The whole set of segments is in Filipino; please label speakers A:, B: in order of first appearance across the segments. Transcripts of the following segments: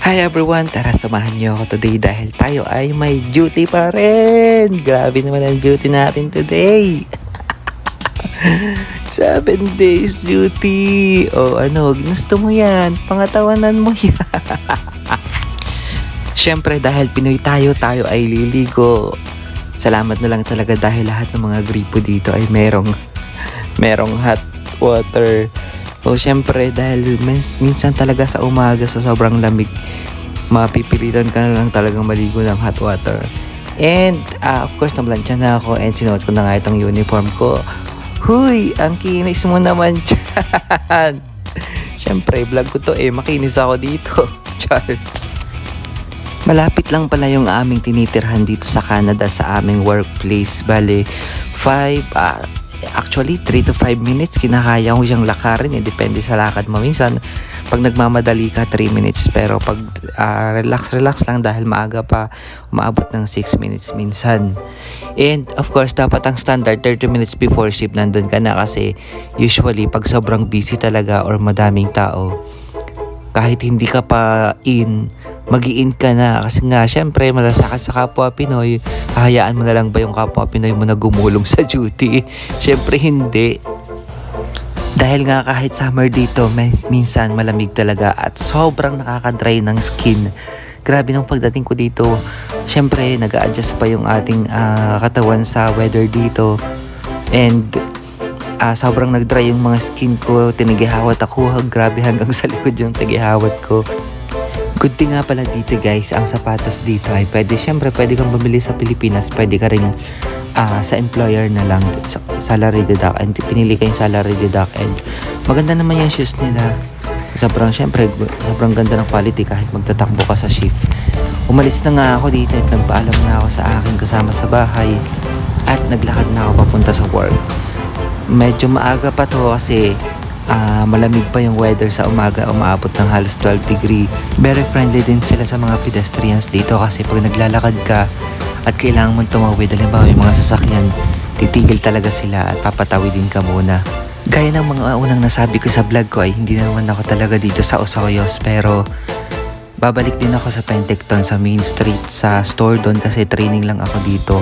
A: Hi everyone! Tara samahan niyo ako today dahil tayo ay may duty pa rin! Grabe naman ang duty natin today! Seven days duty! O ano, ginusto mo yan? Pangatawanan mo yan! Siyempre dahil Pinoy tayo, tayo ay liligo. Salamat na lang talaga dahil lahat ng mga gripo dito ay merong merong hot water. O syempre dahil mins- minsan talaga sa umaga sa sobrang lamig, mapipilitan ka na lang talagang maligo ng hot water. And ah, of course nablansya na ako and sinuot ko na nga itong uniform ko. Huy, ang kinis mo naman dyan. Syempre, vlog ko to eh, makinis ako dito. Char. Malapit lang pala yung aming tinitirhan dito sa Canada sa aming workplace. Bale, 5, ah, actually 3 to 5 minutes kinakaya ko siyang lakarin eh. Depende sa lakad mo. Minsan, pag nagmamadali ka 3 minutes pero pag ah, relax relax lang dahil maaga pa umaabot ng 6 minutes minsan. And of course, dapat ang standard 30 minutes before shift nandun ka na kasi usually pag sobrang busy talaga or madaming tao, kahit hindi ka pa in, mag in ka na. Kasi nga, syempre, malasakit sa kapwa Pinoy. Hahayaan mo na lang ba yung kapwa Pinoy mo na gumulong sa duty? Syempre, hindi. Dahil nga kahit summer dito, min- minsan malamig talaga at sobrang nakaka-dry ng skin. Grabe nung pagdating ko dito, syempre nag adjust pa yung ating ah, katawan sa weather dito. And ah, sobrang nag-dry yung mga skin ko, tinigihawat ako, grabe hanggang sa likod yung tigihawat ko. Good thing nga pala dito guys, ang sapatos dito ay pwede, syempre pwede kang bumili sa Pilipinas, pwede ka rin ah, sa employer na lang, sa, salary deduct, and pinili ka yung salary deduct, and maganda naman yung shoes nila. Sobrang, syempre, sobrang ganda ng quality kahit magtatakbo ka sa shift. Umalis na nga ako dito at nagpaalam na ako sa aking kasama sa bahay at naglakad na ako papunta sa work. Medyo maaga pa to kasi ah, malamig pa yung weather sa umaga, umaabot ng halos 12 degree. Very friendly din sila sa mga pedestrians dito kasi pag naglalakad ka at kailangan mong tumawid, halimbawa yung mga sasakyan, titigil talaga sila at papatawidin ka muna. Gaya ng mga unang nasabi ko sa vlog ko ay hindi naman ako talaga dito sa Osoyos pero babalik din ako sa Penticton sa Main Street sa store doon kasi training lang ako dito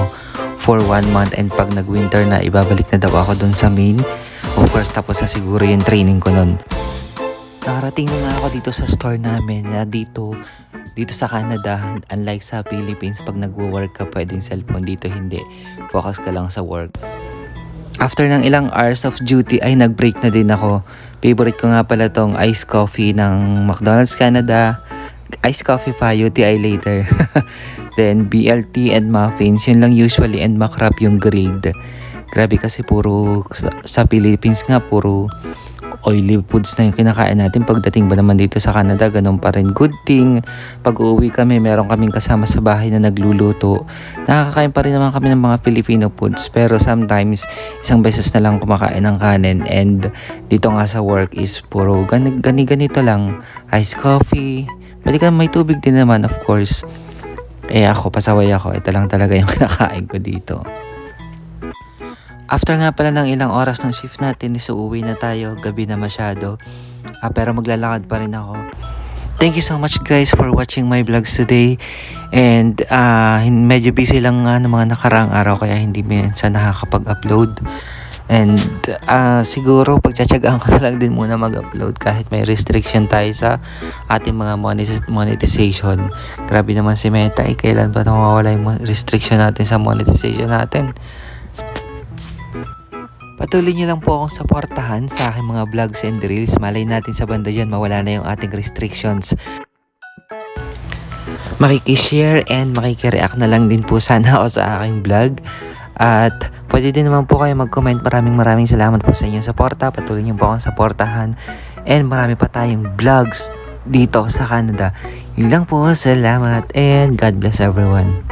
A: for one month and pag nag-winter na ibabalik na daw ako doon sa main. Of course, tapos na siguro yung training ko noon. Nakarating na nga ako dito sa store namin na dito dito sa Canada, unlike sa Philippines, pag nagwo-work ka, pwedeng cellphone dito, hindi. Focus ka lang sa work. After ng ilang hours of duty ay nag-break na din ako. Favorite ko nga pala tong iced coffee ng McDonald's Canada. Iced coffee pa, UTI later. Then BLT and muffins, yun lang usually and makrap yung grilled. Grabe kasi puro sa, Philippines nga puro oily foods na yung kinakain natin. Pagdating ba naman dito sa Canada ganun pa rin. Good thing pag uuwi kami meron kaming kasama sa bahay na nagluluto. Nakakain pa rin naman kami ng mga Filipino foods pero sometimes isang beses na lang kumakain ng kanin. And dito nga sa work is puro gani, gani ganito lang. Iced coffee. Pwede ka may tubig din naman of course eh ako pasaway ako ito lang talaga yung kinakain ko dito After nga pala ng ilang oras ng shift natin, is uuwi na tayo. Gabi na masyado. Ah, pero maglalakad pa rin ako. Thank you so much guys for watching my vlogs today. And hin- medyo busy lang nga ng mga nakaraang araw kaya hindi minsan nakakapag-upload. And ah, siguro pagtsatsagaan ko na lang din muna mag-upload kahit may restriction tayo sa ating mga monetization. Grabe naman si Meta, eh, kailan ba mawawala yung restriction natin sa monetization natin? Patuloy niyo lang po akong suportahan sa aking mga vlogs and reels. Malay natin sa banda dyan, mawala na yung ating restrictions. Makikishare and makikireact na lang din po sana ako sa aking vlog. At pwede din naman po kayo mag-comment. Maraming maraming salamat po sa inyong suporta. Patuloy niyo po akong suportahan. And marami pa tayong vlogs dito sa Canada. Yun lang po. Salamat and God bless everyone.